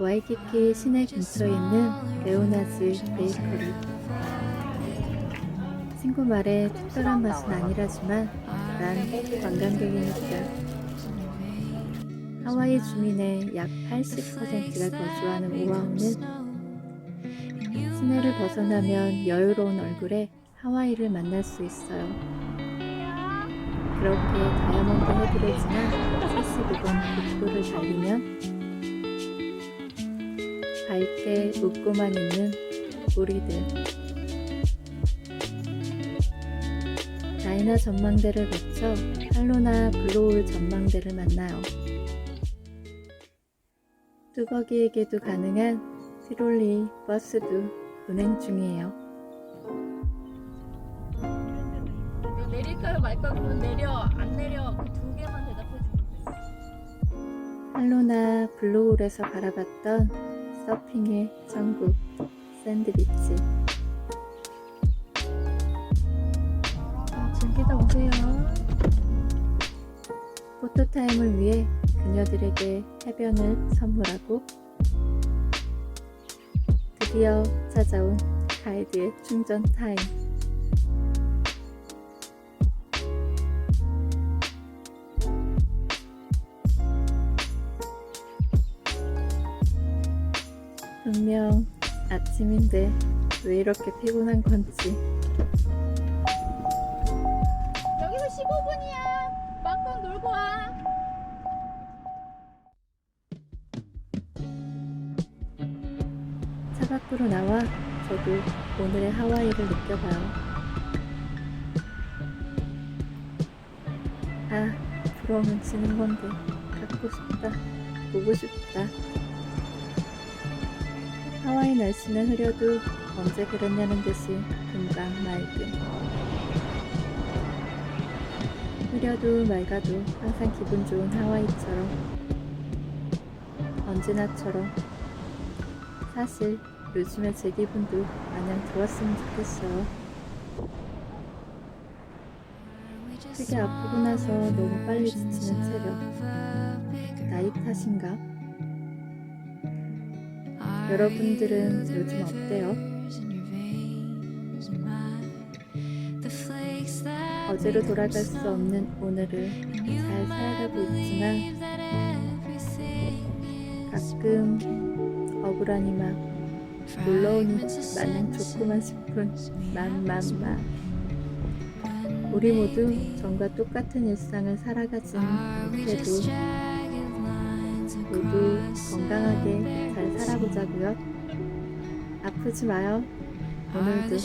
와이키키 시내 근처에 있는 레오나즈 베이커리. 친구 말에 특별한 맛은 아니라지만 난 관광객이니까. 하와이 주민의 약 80%가 거주하는 오아후는 시내를 벗어나면 여유로운 얼굴에 하와이를 만날 수 있어요. 그렇게 다이아몬드 헤드를 지나 75번 국도를 달리면 밝게 웃고만 있는 우리들. 나이나 전망대를 거쳐 할로나 블로울 전망대를 만나요. 뚜벅이에게도 가능한 트롤리 버스도 운행 중이에요. 내릴까요 말까요? 내려 안 내려 그 두 개만 대답해 주면 돼. 할로나 블로울에서 바라봤던 서핑의 천국 샌드비치. 즐기다 오세요. 포토타임을 위해 그녀들에게 해변을 선물하고 드디어 찾아온 가이드의 충전 타임. 분명 아침인데 왜 이렇게 피곤한 건지 여기서 15분이야. 마음껏 놀고 와. 차 밖으로 나와 저도 오늘의 하와이를 느껴봐요. 아, 부러우면 지는 건데 갖고 싶다, 보고 싶다. 하와이 날씨는 흐려도 언제 그랬냐는 듯이 금방 맑음. 흐려도 맑아도 항상 기분 좋은 하와이처럼 언제나처럼 사실 요즘에 제 기분도 마냥 좋았으면 좋겠어요. 크게 아프고 나서 너무 빨리 지치는 체력. 나이 탓인가? 여러분들은 요즘 어때요? 어제로 돌아갈 수 없는 오늘을 잘 살아가고 있지만 가끔 억울하니만 놀러오니 마냥 좋구만 싶은 맘맘맘 우리 모두 전과 똑같은 일상을 살아가진 못해도 모두 건강하게 잘 살아보자고요. 아프지 마요. 오늘도